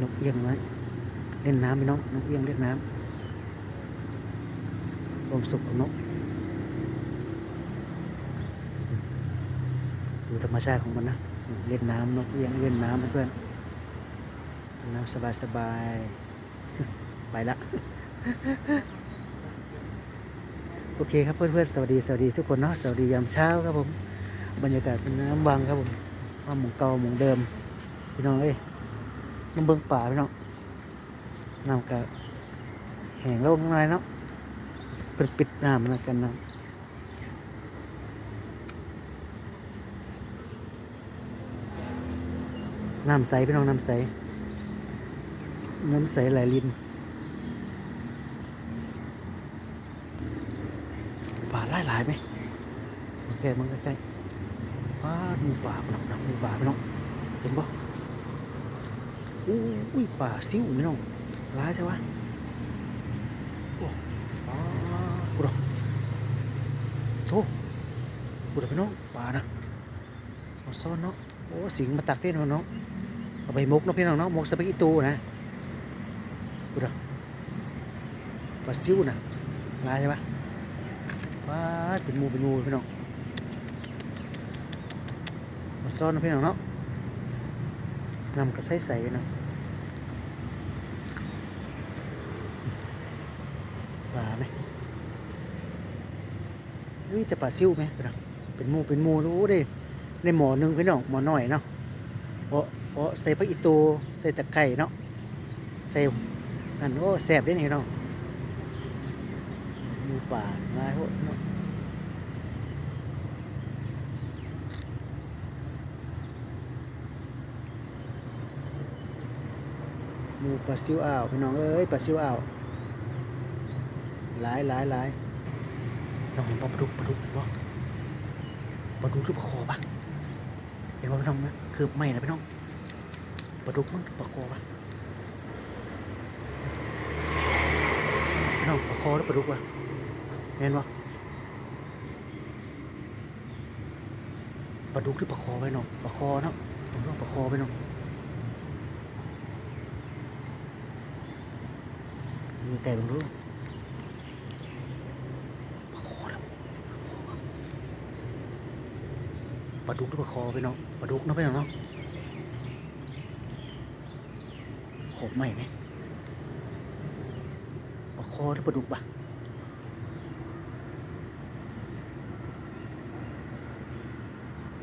นกเอี้ยงไหมเล่นน้ำไหมน้องนกเอี้ยงเล่นน้ำความสุขของนกดูธรรมชาติของมันนะเล่นน้ำนกเอี้ยงเล่นน้ำเพื่อนๆน้ำสบายสบายๆไปละโอเคครับเพื่อนๆสวัสดีสวัสดีทุกคนเนาะสวัสดียามเช้าครับผม บรรยากาศเป็นน้ำวังครับผมว่าหมองเก่าหมองเดิมพี่น้องเอ้ย น้ำเบิ้งป่าพี่น้องน้ำกะแห้งแล้วข้างในเนาะเปิดปิดน้ำนะกันนะน้ำใสพี่น้องน้ำใส น้ำใสไหลลินป่าหลายหลายไหมโอเคมันใกล้ๆว้าดหมูป่าหนักหนักมูป่าพี่น้องเห็นปะ อู้อุ้ยป่าซิ่วพี่น้องร้ายใช่ปะโอ้กูดอกโชกูดอกพี่น้องป่านะมาซ่อนเนาะโอ้สิงมาตักเต้นมาเนาะเอาไปมกเนาะพี่น้องเนาะมกสปาเกตตูนะกูดอกปลาซิ่วนะร้ายใช่ปะว้าเป็นหมูเป็นหมูพี่น้องมันซ่อนนะพี่น้องเนาะนำกระใสใส่ๆนะ ปลาไหมนี่แต่ปลาซิวไหมพี่น้องเป็นมูเป็นมูรู้ด้ในหมอหนึ่งพี่น้องหมอหน่อยเนาะเพราะเพระใส่ผักอีตูใส่ตะไคร้เนาะใส่อันโอ้แสบได้นี่พี่น้องหมูป่าลายโหดเนาะหมูปลาซิวอ่าวพี่น้องเอ้ยปลาซิวอ่าว หลายหลายหลายน้องเห็นปลาดุกปลาดุกเห็นปะปลาดุกหรือปลาคอปะเห็นปะพี่น้องนะคือไม่นะพี่น้องปลาดุกมั้งปลาคอปะพี่น้องปลาคอหรือปลาดุกวะเห็นปะปลาดุกหรือปลาคอไปน้องปลาคอเนาะผมว่าปลาคอไปน้องมีแต่บางรู้ปลาคอแล้ว ปลาดุกหรือปลาคอไปเนาะปลาดุกเนาะไปเนาะเนาะขบไหมไหมปลาคอหรือปลาดุกปะ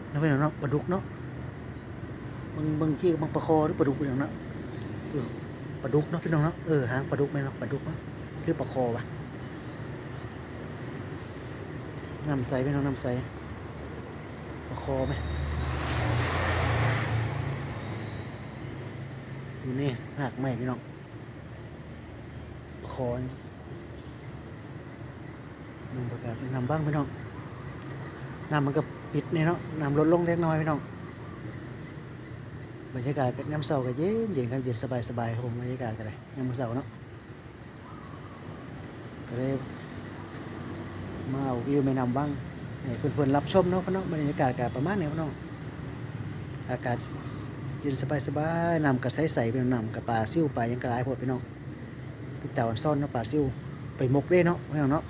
เนาะไปเนาะเนาะปลาดุกเนาะบางบางที่ก็บางปลาคอหรือปลาดุกไปเนาะเนาะเออปลาดุกเนาะพี่น้องเนาะเออหางปลาดุกไหมเนาะปลาดุกเนาะหรือปลาคอวะน้ำใสพี่น้องน้ำใส ปลาคอไหมอยู่นี่หากไหมพี่น้องปลาคอนี่น้ำประกาศน้ำบ้างพี่น้องน้ำมันก็ปิดเนี่ยเนาะน้ำลดลงเล็กน้อยพี่น้องบรรยากาศก็ยามเช้าก็เย็นเย็นครับเย็นสบายสบายครับผมบรรยากาศก็ได้ยามมื้อเช้าเนาะก็ได้มาอาวิวแม่น้ำบ้าง ให้เพื่อนๆรับชมเนาะพี่น้องบรรยากาศก็ประมาณนี้พี่น้องอากาศเย็นสบายสบายน้ำก็ใสๆเป็นนำกับปลาซิ่วปลายังกระไรพวกพี่น้องพี่เต่าซ่อนเนาะปลาซิ่วไปมกได้เนาะพี่น้องเนาะ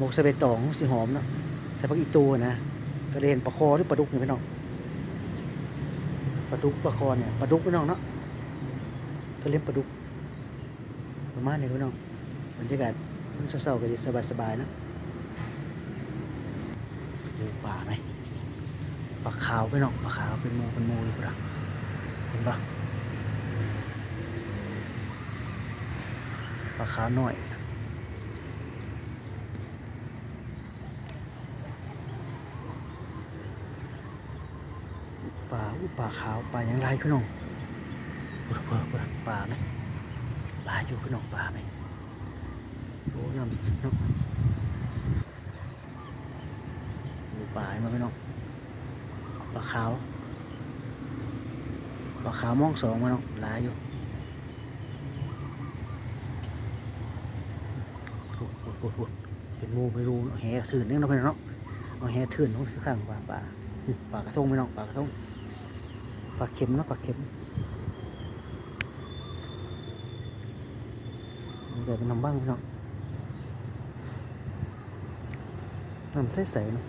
มกใส่ใบตองสิหอมเนาะใส่ผักอีตูนะก็เรียนปลาคอหรือปลาดุกเนี่ยพี่น้องปลาดุกปลาคอเนี่ยปลาดุกพี่น้องเนาะก็เลี้ยงปลาดุกประมาณนี้พี่น้องบรรยากาศมันเศร้าๆก็สบายๆนะ ดูป่าไหมปลาขาวพี่น้องปลาขาวเป็นหมูเป็นหมูอยู่ปะเห็นปะปลาขาวหน่อยปลาอุปลาขาวปลาอย่างไรพี่น้องเพื่อเพื่อเพื่อปลาไหมปลาอยู่พี่น้องปลาไหมโอ้น้ำซึเนา ปลาเนาะพี่น้องปลาขาวปลาขาวมองสองมาเนาะหลายอยู่ปวดปวดเป็นมูไม่รู้แห่ถื่นเนี่ยเนาะพี่น้องเอาแห่ถื่นของสักข้างปลาปลาปลากระทงพี่น้องปลากระทงปลาเข็มนะปลาเข็มใหญ่เป็นน้ำบ้างพี่น้องน้ำใสๆเนา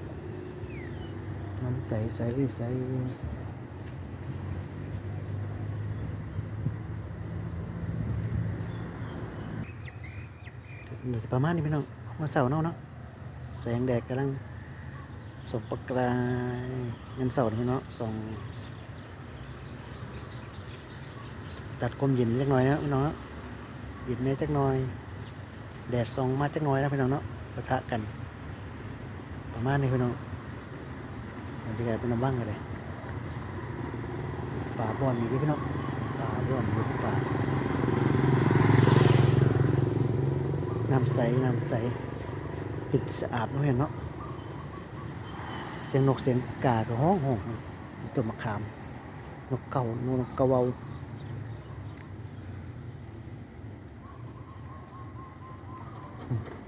น้ำใสใสใสเดี๋ยวประมาณนี้พี่น้องมาเสาร์เนาะเนาะแสงแดดกำลังส่งประกายเงินเสาพี่น้องส่องตัดความเย็นจักน่อยนะพี่น้องเนาะเย็นในจักน่อย แดดส่องมาจักน่อยนะพี่น้องเนาะปะทะกัน ประมาณนี้พี่น้อง บรรยากาศเป็นน้ำบ้างกันเลยป่าบอนมีด้วยพี่น้องป่าบอนมีป่าน้ำใสน้ำใสปิดสะอาดเนาะเห็นเนาะเสียงนกเสียงกาก็ห้องห้องตัวมะขามนกเก่านกกระเวา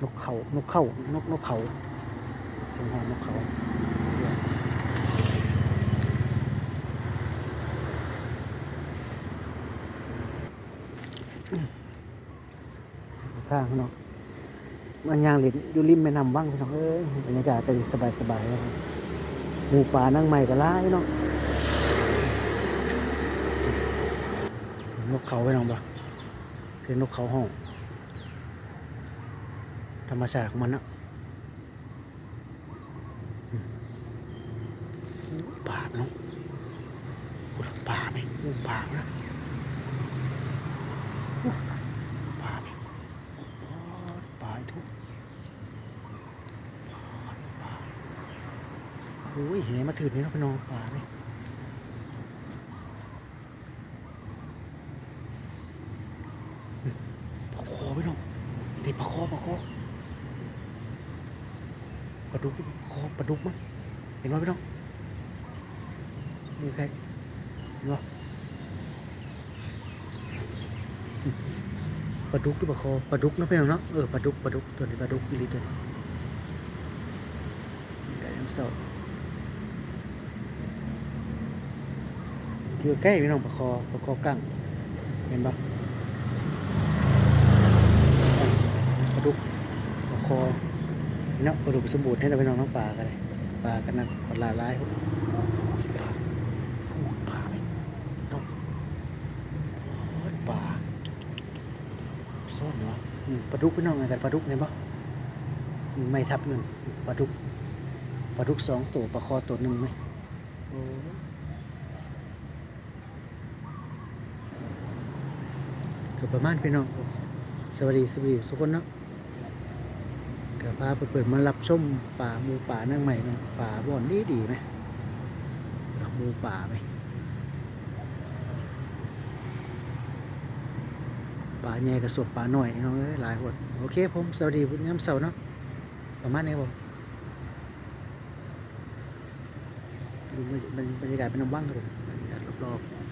นกเขานกเขานกนกเขาเสียงหอนนกเขา ทางพี่น้องมันยางเหลินอยู่ริมแม่น้ำว่างพี่น้องเอ้ยบรรยากาศก็สบายสบายครับหมู่ป่านั่งใหม่ก็ร้ายเนาะนกเขาพี่น้องปะคือนกเขาห้อง ธรรมชาติของมันนะอืมป่าไหมน้องโอ้ยป่าไหมป่านะโอ้ป่าไหมโอ้ป่าไอ้ทุกป่าโอ้ยเหมาถือนี่เนาะพี่น้องป่าไหมปลาคอพี่น้องเด็ปลาคอปลาคอปลาดุกคอปลาดุกมั้งเห็นไหมพี่น้องมือใครเห็นไหมปลาดุกหรือปลาคอปลาดุกนะพี่น้องเนาะเออปลาดุกปลาดุกตัวนี้ปลาดุกอีลีตัวนี้ไก่น้ำเสา อยู่ใกล้พี่น้องปลาคอปลาคอกั้งเห็นปะปลาดุกปลาคอเนาะอุดมสมบูรณ์ให้เราไปน้องน้องปลากันเลยปลากันนั่นปลาลายปลาไหปลาซ่อนเนาะนี่ปลาดุกพี่น้องไงกันปลาดุกเนี่ยปะไม่ทับเงินปลาดุกปลาดุกสองตัวปลาคอตัวหนึ่งไหม โอ้ก็ประมาณพี่น้องสวัสดีสวัสดีทุกคนเนาะเก็พาไปเปิดมารับชมป่าหมูป่านั่งใหม่เนาะป่าบ่อนดีดีไหมหมูป่าไหมป่าใหญ่กับสดป่าหน่อยเนาะเอ้ยหลายคนโอเคผมสวัสดีพุทธย้ำเสาร์เนาะประมาณนี้ครับผมดูบรรยากาศเป็นน้ำว่างครับผมบรรยากาศรอบๆ